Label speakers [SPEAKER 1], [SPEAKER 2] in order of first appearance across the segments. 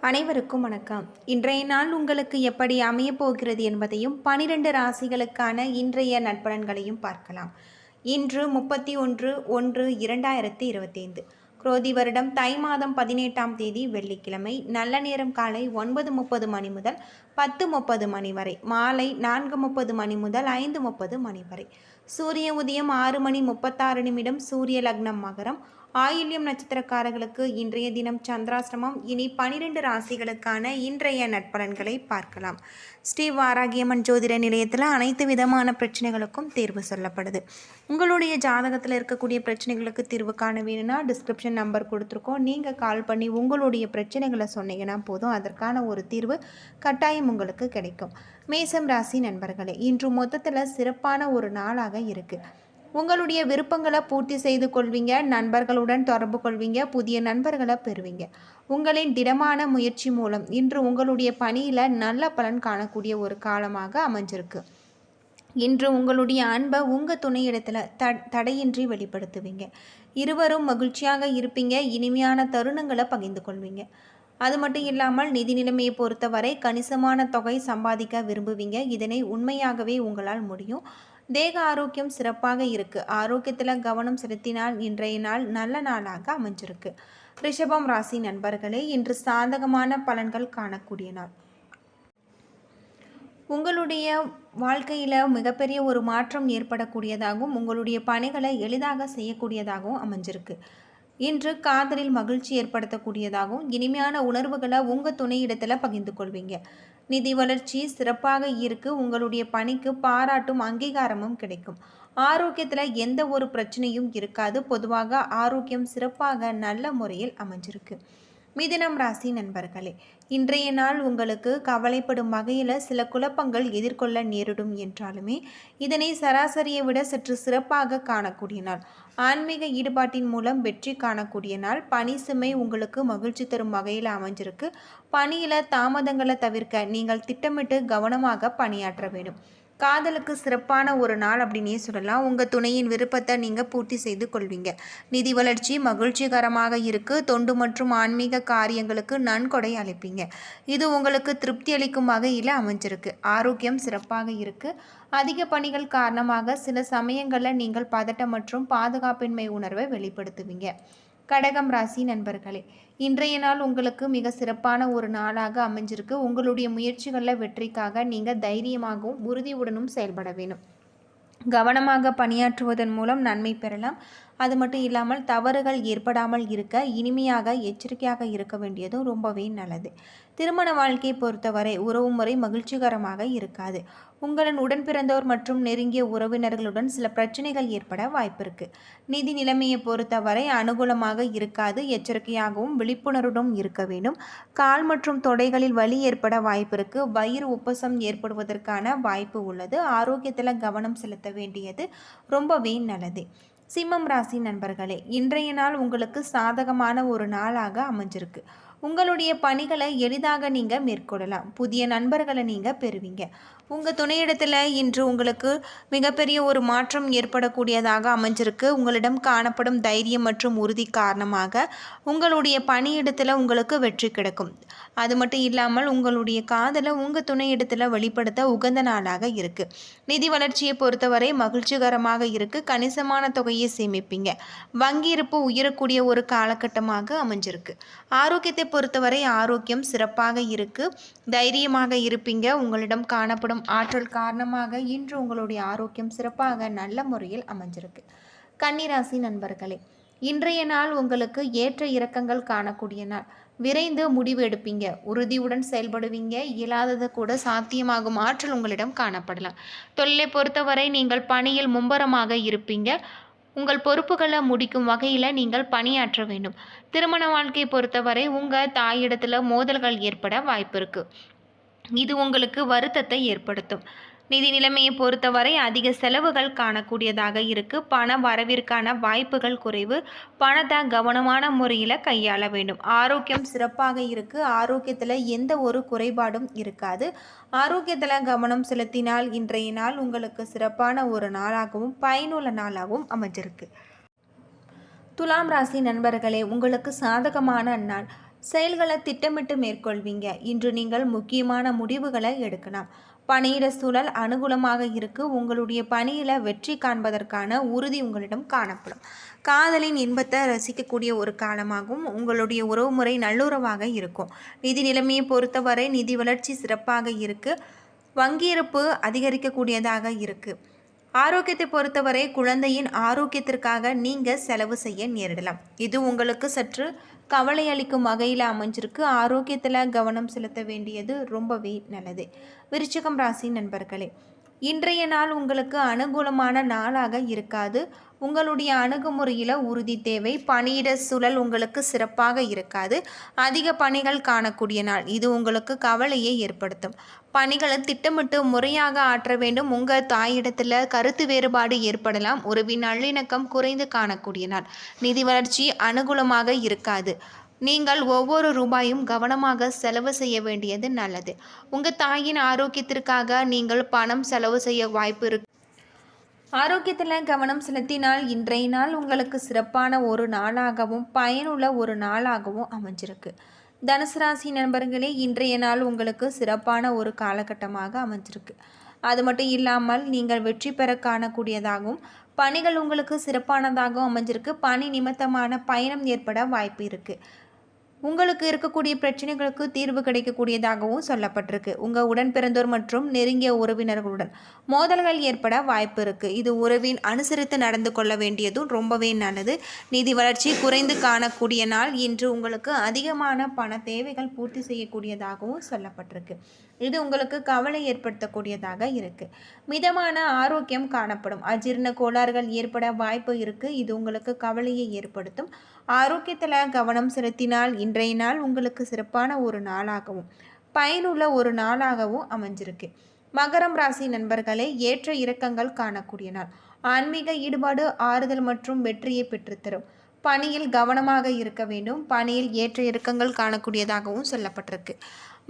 [SPEAKER 1] அனைவருக்கும் வணக்கம். இன்றைய நாள் உங்களுக்கு எப்படி அமையப் போகிறது என்பதையும் பனிரெண்டு ராசிகளுக்கான இன்றைய நட்பலன்களையும் பார்க்கலாம். இன்று முப்பத்தி ஒன்று ஒன்று இரண்டாயிரத்தி இருபத்தைந்து. குரோதி வருடம் தை மாதம் பதினெட்டாம் தேதி வெள்ளிக்கிழமை. நல்ல நேரம் காலை ஒன்பது முப்பது மணி முதல் பத்து முப்பது மணி வரை மாலை நான்கு முப்பது மணி முதல் ஐந்து முப்பது மணி வரை. சூரிய உதயம் ஆறு மணி முப்பத்தாறு நிமிடம் சூரிய லக்னம் மகரம். ஆயில்யம் நட்சத்திரக்காரர்களுக்கு இன்றைய தினம் சந்திராசிரமம் இனி பனிரெண்டு ராசிகளுக்கான இன்றைய நட்பலன்களை பார்க்கலாம். ஸ்ரீ வாராகியம்மன் ஜோதிட நிலையத்தில் அனைத்து விதமான பிரச்சனைகளுக்கும் தீர்வு சொல்லப்படுது. உங்களுடைய ஜாதகத்தில் இருக்கக்கூடிய பிரச்சனைகளுக்கு தீர்வு காண வேணும்னா டிஸ்கிரிப்ஷன் நம்பர் கொடுத்துருக்கோம். நீங்கள் கால் பண்ணி உங்களுடைய பிரச்சனைகளை சொன்னீங்கன்னா போதும். அதற்கான ஒரு தீர்வு கட்டாயம் உங்களுக்கு கிடைக்கும். மேசம் ராசி நண்பர்களே இன்று மொத்தத்தில் சிறப்பான ஒரு நாளாக இருக்குது உங்களுடைய விருப்பங்களை பூர்த்தி செய்து கொள்வீங்க நண்பர்களுடன் தொடர்பு கொள்வீங்க புதிய நண்பர்களை பெறுவீங்க. உங்களின் திடமான முயற்சி மூலம் இன்று உங்களுடைய பணியில் நல்ல பலன் காணக்கூடிய ஒரு காலமாக அமைஞ்சிருக்கு. இன்று உங்களுடைய அன்பை உங்கள் துணையிடத்தில் த தடையின்றி வெளிப்படுத்துவீங்க. இருவரும் மகிழ்ச்சியாக இருப்பீங்க இனிமையான தருணங்களை பகிர்ந்து கொள்வீங்க. அது மட்டும் இல்லாமல் நிதி நிலைமையை பொறுத்தவரை கணிசமான தொகை சம்பாதிக்க விரும்புவீங்க. இதனை உண்மையாகவே உங்களால் முடியும். தேக ஆரோக்கியம் சிறப்பாக இருக்கு. ஆரோக்கியத்தில் கவனம் செலுத்தினால் இன்றைய நாள் நல்ல நாளாக அமைஞ்சிருக்கு. ரிஷபம் ராசி நண்பர்களே இன்று சாதகமான பலன்கள் காணக்கூடிய நாள். உங்களுடைய வாழ்க்கையில் மிகப்பெரிய ஒரு மாற்றம் ஏற்படக்கூடியதாகவும் உங்களுடைய பணிகளை எளிதாக செய்யக்கூடியதாகவும் அமைஞ்சிருக்கு. இன்று காதலில் மகிழ்ச்சி ஏற்படுத்தக்கூடியதாகவும் இனிமையான உணர்வுகளை உங்கள் துணையிடத்தில் பகிர்ந்து கொள்வீங்க. நிதி வளர்ச்சி சிறப்பாக இருக்கு. உங்களுடைய பணிக்கு பாராட்டும் அங்கீகாரமும் கிடைக்கும். ஆரோக்கியத்தில் எந்த ஒரு பிரச்சனையும் இருக்காது. பொதுவாக ஆரோக்கியம் சிறப்பாக நல்ல முறையில் அமைஞ்சிருக்கு. மிதினம் ராசி நண்பர்களே இன்றைய நாள் உங்களுக்கு கவலைப்படும் வகையில் சில குழப்பங்கள் எதிர்கொள்ள நேரிடும் என்றாலுமே இதனை சராசரியை விட சற்று சிறப்பாக காணக்கூடிய நாள். ஆன்மீக ஈடுபாட்டின் மூலம் வெற்றி காணக்கூடிய நாள். பணி சுமை உங்களுக்கு மகிழ்ச்சி தரும் வகையில் அமைஞ்சிருக்கு. பணியில் தாமதங்களை தவிர்க்க நீங்கள் திட்டமிட்டு கவனமாக பணியாற்ற வேண்டும். காதலுக்கு சிறப்பான ஒரு நாள் அப்படின்னே சொல்லலாம். உங்கள் துணையின் விருப்பத்தை நீங்கள் பூர்த்தி செய்து கொள்வீங்க. நிதி வளர்ச்சி மகிழ்ச்சிகரமாக இருக்குது தொண்டு மற்றும் ஆன்மீக காரியங்களுக்கு நன்கொடை அளிப்பீங்க. இது உங்களுக்கு திருப்தி அளிக்கும் வகையில் அமைஞ்சிருக்கு. ஆரோக்கியம் சிறப்பாக இருக்குது அதிக பணிகள் காரணமாக சில சமயங்களில் நீங்கள் பதட்டம் மற்றும் பாதுகாப்பின்மை உணர்வை வெளிப்படுத்துவீங்க. கடகம் ராசி நண்பர்களே இன்றைய நாள் உங்களுக்கு மிக சிறப்பான ஒரு நாளாக அமைஞ்சிருக்கு. உங்களுடைய முயற்சிகளில் வெற்றிக்காக நீங்கள் தைரியமாகவும் உறுதியுடனும் செயல்பட வேணும் கவனமாக பணியாற்றுவதன் மூலம் நன்மை பெறலாம். அது மட்டும் இல்லாமல் தவறுகள் ஏற்படாமல் இருக்க இனிமையாக எச்சரிக்கையாக இருக்க வேண்டியதும் ரொம்பவே நல்லது. திருமண வாழ்க்கையை பொறுத்தவரை உறவு முறை மகிழ்ச்சிகரமாக இருக்காது. உங்களின் உடன் பிறந்தோர் மற்றும் நெருங்கிய உறவினர்களுடன் சில பிரச்சனைகள் ஏற்பட வாய்ப்பிருக்கு நிதி நிலைமையை பொறுத்தவரை அனுகூலமாக இருக்காது எச்சரிக்கையாகவும் விழிப்புணர்வுடன் இருக்க வேண்டும். கால் மற்றும் தொடைகளில் வலி ஏற்பட வாய்ப்பிருக்கு வயிறு உப்பசம் ஏற்படுவதற்கான வாய்ப்பு உள்ளது. ஆரோக்கியத்தில் கவனம் செலுத்த வேண்டியது ரொம்பவே நல்லது. சிம்மம் ராசி நண்பர்களே இன்றைய நாள் உங்களுக்கு சாதகமான ஒரு நாளாக அமைஞ்சிருக்கு. உங்களுடைய பணிகளை எளிதாக நீங்கள் மேற்கொள்ளலாம். புதிய நண்பர்களை நீங்கள் பெறுவீங்க. உங்கள் துணையிடத்தில் இன்று உங்களுக்கு மிகப்பெரிய ஒரு மாற்றம் ஏற்படக்கூடியதாக அமைஞ்சிருக்கு. உங்களிடம் காணப்படும் தைரியம் மற்றும் உறுதி காரணமாக உங்களுடைய பணியிடத்தில் உங்களுக்கு வெற்றி கிடைக்கும். அது மட்டும் இல்லாமல் உங்களுடைய காதலை உங்கள் துணையிடத்தில் வெளிப்படுத்த உகந்த நாளாக இருக்குது நிதி வளர்ச்சியை பொறுத்தவரை மகிழ்ச்சிகரமாக இருக்குது கணிசமான தொகையை சேமிப்பீங்க. வங்கி இருப்பு உயரக்கூடிய ஒரு காலகட்டமாக அமைஞ்சிருக்கு. ஆரோக்கியத்தை பொறுத்தவரை ஆரோக்கியம் சிறப்பாக இருக்குது தைரியமாக இருப்பீங்க. உங்களிடம் காணப்படும் ஆற்றல் காரணமாக இன்று உங்களுடைய ஆரோக்கியம் சிறப்பாக நல்ல முறையில் அமைஞ்சிருக்கு. கன்னிராசி நண்பர்களே இன்றைய நாள் உங்களுக்கு ஏற்ற இறக்கங்கள் காணக்கூடிய நாள். விரைந்து முடிவு எடுப்பீங்க. உறுதியுடன் செயல்படுவீங்க. இயலாதது கூட சாத்தியமாகும் ஆற்றல் உங்களிடம் காணப்படலாம். தொழிலை பொறுத்தவரை நீங்கள் பணியில் மும்பரமாக இருப்பீங்க. உங்கள் பொறுப்புகளை முடிக்கும் வகையில் நீங்கள் பணியாற்ற வேண்டும். திருமண வாழ்க்கையை பொறுத்தவரை உங்கள் தாயிடத்தில் மோதல்கள் ஏற்பட வாய்ப்பு இருக்குது இது உங்களுக்கு வருத்தத்தை ஏற்படுத்தும். நிதி நிலைமையை பொறுத்தவரை அதிக செலவுகள் காணக்கூடியதாக இருக்கு. பண வரவிற்கான வாய்ப்புகள் குறைவு. பணத்தை கவனமான முறையில் கையாள வேண்டும். ஆரோக்கியம் சிறப்பாக இருக்குது ஆரோக்கியத்தில் எந்த ஒரு குறைபாடும் இருக்காது. ஆரோக்கியத்தில் கவனம் செலுத்தினால் இன்றைய நாள் உங்களுக்கு சிறப்பான ஒரு நாளாகவும் பயனுள்ள நாளாகவும் அமைஞ்சிருக்கு. துலாம் ராசி நண்பர்களே உங்களுக்கு சாதகமான நாள். செயல்களை திட்டமிட்டு மேற்கொள்வீங்க. இன்று நீங்கள் முக்கியமான முடிவுகளை எடுக்கலாம். பணியிட சூழல் அனுகூலமாக இருக்கு. உங்களுடைய பணியில் வெற்றி காண்பதற்கான உறுதி உங்களிடம் காணப்படும். காதலின் இன்பத்தை ரசிக்கக்கூடிய ஒரு காலமாகவும் உங்களுடைய உறவுமுறை நல்லுறவாக இருக்கும். நிதி நிலைமையை பொறுத்தவரை நிதி வளர்ச்சி சிறப்பாக இருக்கு. வங்கியிருப்பு அதிகரிக்கக்கூடியதாக இருக்குது ஆரோக்கியத்தை பொறுத்தவரை குழந்தையின் ஆரோக்கியத்திற்காக நீங்கள் செலவு செய்ய நேரிடலாம். இது உங்களுக்கு சற்று கவலை அளிக்கும் வகையில் அமைஞ்சிருக்கு. ஆரோக்கியத்தில் கவனம் செலுத்த வேண்டியது ரொம்பவே நல்லது. விருச்சிகம் ராசி நண்பர்களே இன்றைய நாள் உங்களுக்கு அனுகூலமான நாளாக இருக்காது. உங்களுடைய அணுகுமுறையில் உறுதி தேவை. பணியிட சூழல் உங்களுக்கு சிறப்பாக இருக்காது. அதிக பணிகள் காணக்கூடிய நாள். இது உங்களுக்கு கவலையை ஏற்படுத்தும். பணிகளை திட்டமிட்டு முறையாக ஆற்ற வேண்டும். உங்கள் தாயிடத்தில் கருத்து வேறுபாடு ஏற்படலாம். உறவின் நல்லிணக்கம் குறைந்து காணக்கூடிய நாள். நிதி வளர்ச்சி அனுகூலமாக இருக்காது. நீங்கள் ஒவ்வொரு ரூபாயும் கவனமாக செலவு செய்ய வேண்டியது நல்லது. உங்கள் தாயின் ஆரோக்கியத்திற்காக நீங்கள் பணம் செலவு செய்ய வாய்ப்பு இருக்கு ஆரோக்கியத்தில் கவனம் செலுத்தினால் இன்றைய நாள் உங்களுக்கு சிறப்பான ஒரு நாளாகவும் பயனுள்ள ஒரு நாளாகவும் அமைஞ்சிருக்கு. தனுசு ராசி நண்பர்களே இன்றைய நாள் உங்களுக்கு சிறப்பான ஒரு காலகட்டமாக அமைஞ்சிருக்கு. அது மட்டும் இல்லாமல் நீங்கள் வெற்றி பெற காணக்கூடியதாகவும் பணிகள் உங்களுக்கு சிறப்பானதாகவும் அமைஞ்சிருக்கு. பணி நிமித்தமான பயணம் ஏற்பட வாய்ப்பு இருக்குது உங்களுக்கு இருக்கக்கூடிய பிரச்சனைகளுக்கு தீர்வு கிடைக்கக்கூடியதாகவும் சொல்லப்பட்டிருக்கு. உங்கள் உடன் பிறந்தோர் மற்றும் நெருங்கிய உறவினர்களுடன் மோதல்கள் ஏற்பட வாய்ப்பு இருக்குது இது உறவின் அனுசரித்து நடந்து கொள்ள வேண்டியதும் ரொம்பவே நல்லது. நிதி வளர்ச்சி குறைந்து காணக்கூடிய நாள் இன்று உங்களுக்கு அதிகமான பண தேவைகள் பூர்த்தி செய்யக்கூடியதாகவும் சொல்லப்பட்டிருக்கு. இது உங்களுக்கு கவலை ஏற்படுத்தக்கூடியதாக இருக்குது மிதமான ஆரோக்கியம் காணப்படும். அஜீர்ண கோளாறுகள் ஏற்பட வாய்ப்பு இருக்குது இது உங்களுக்கு கவலையை ஏற்படுத்தும். ஆரோக்கியத்தில் கவனம் செலுத்தினால் இன்றைய நாள் உங்களுக்கு சிறப்பான ஒரு நாளாகவும் பயனுள்ள ஒரு நாளாகவும் அமைஞ்சிருக்கு. மகரம் ராசி நண்பர்களே ஏற்ற இறக்கங்கள் காணக்கூடிய நாள். ஆன்மீக ஈடுபாடு ஆறுதல் மற்றும் வெற்றியை பெற்றுத்தரும். பணியில் கவனமாக இருக்க வேண்டும். பணியில் ஏற்ற இறக்கங்கள் காணக்கூடியதாகவும் சொல்லப்பட்டிருக்கு.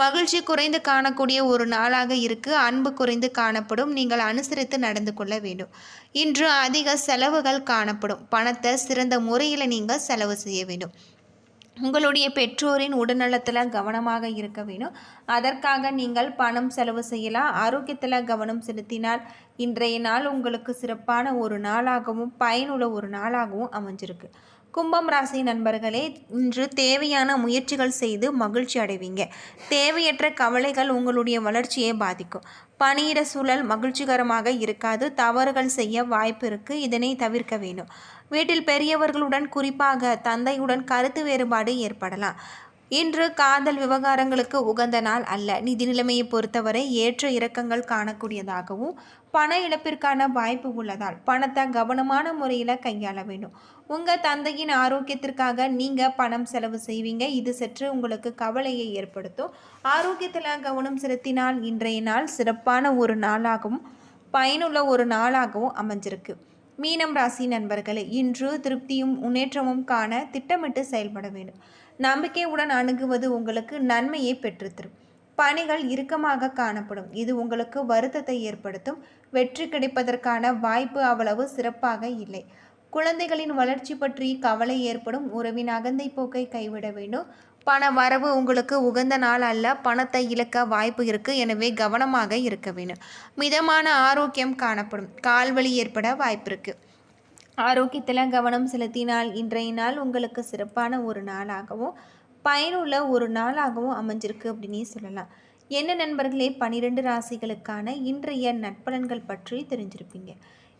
[SPEAKER 1] மகிழ்ச்சி குறைந்து காணக்கூடிய ஒரு நாளாக இருக்கு. அன்பு குறைந்து காணப்படும். நீங்கள் அனுசரித்து நடந்து கொள்ள வேண்டும். இன்று அதிக செலவுகள் காணப்படும். பணத்தை சிறந்த முறையில் நீங்கள் செலவு செய்ய வேண்டும். உங்களுடைய பெற்றோரின் உடல்நலத்தில் கவனமாக இருக்க வேணும் அதற்காக நீங்கள் பணம் செலவு செய்யலாம். ஆரோக்கியத்தில் கவனம் செலுத்தினால் இன்றைய நாள் உங்களுக்கு சிறப்பான ஒரு நாளாகவும் பயனுள்ள ஒரு நாளாகவும் அமைஞ்சிருக்கு. கும்பம் ராசி நண்பர்களே இன்று தேவையான முயற்சிகள் செய்து மகிழ்ச்சி அடைவீங்க. தேவையற்ற கவலைகள் உங்களுடைய வளர்ச்சியை பாதிக்கும். பணியிட சூழல் மகிழ்ச்சிகரமாக இருக்காது. தவறுகள் செய்ய வாய்ப்பு இருக்குது இதனை தவிர்க்க வேண்டும். வீட்டில் பெரியவர்களுடன் குறிப்பாக தந்தையுடன் கருத்து வேறுபாடு ஏற்படலாம். இன்று காதல் விவகாரங்களுக்கு உகந்த நாள் அல்ல. நிதி நிலைமையை பொறுத்தவரை ஏற்ற இறக்கங்கள் காணக்கூடியதாகவும் பண இழப்பிற்கான வாய்ப்பு உள்ளதால் பணத்தை கவனமான முறையில் கையாள வேண்டும். உங்கள் தந்தையின் ஆரோக்கியத்திற்காக நீங்கள் பணம் செலவு செய்வீங்க. இது சற்று உங்களுக்கு கவலையை ஏற்படுத்தும். ஆரோக்கியத்தில் கவனம் செலுத்தினால் இன்றைய நாள் சிறப்பான ஒரு நாளாகவும் பயனுள்ள ஒரு நாளாகவும் அமைஞ்சிருக்கு. மீனம் ராசி நண்பர்களே இன்று திருப்தியும் முன்னேற்றமும் காண திட்டமிட்டு செயல்பட வேண்டும். நம்பிக்கையுடன் அணுகுவது உங்களுக்கு நன்மையை பெற்றுத்தரும். பணிகள் இறுக்கமாக காணப்படும். இது உங்களுக்கு வருத்தத்தை ஏற்படுத்தும். வெற்றி கிடைப்பதற்கான வாய்ப்பு அவ்வளவு சிறப்பாக இல்லை. குழந்தைகளின் வளர்ச்சி பற்றி கவலை ஏற்படும். உறவின் அகந்தை போக்கை கைவிட வேண்டும். பண வரவு உங்களுக்கு உகந்த நாள் அல்ல. பணத்தை இழக்க வாய்ப்பு இருக்குது எனவே கவனமாக இருக்க வேண்டும். மிதமான ஆரோக்கியம் காணப்படும். கால்வழி ஏற்பட வாய்ப்பு இருக்குது ஆரோக்கியத்தில் கவனம் செலுத்தினால் இன்றைய நாள் உங்களுக்கு சிறப்பான ஒரு நாளாகவும் பயனுள்ள ஒரு நாளாகவும் அமைஞ்சிருக்கு அப்படின்னே சொல்லலாம். என்ன நண்பர்களே? பனிரெண்டு ராசிகளுக்கான இன்றைய நட்பலன்கள் பற்றி தெரிஞ்சிருப்பீங்க.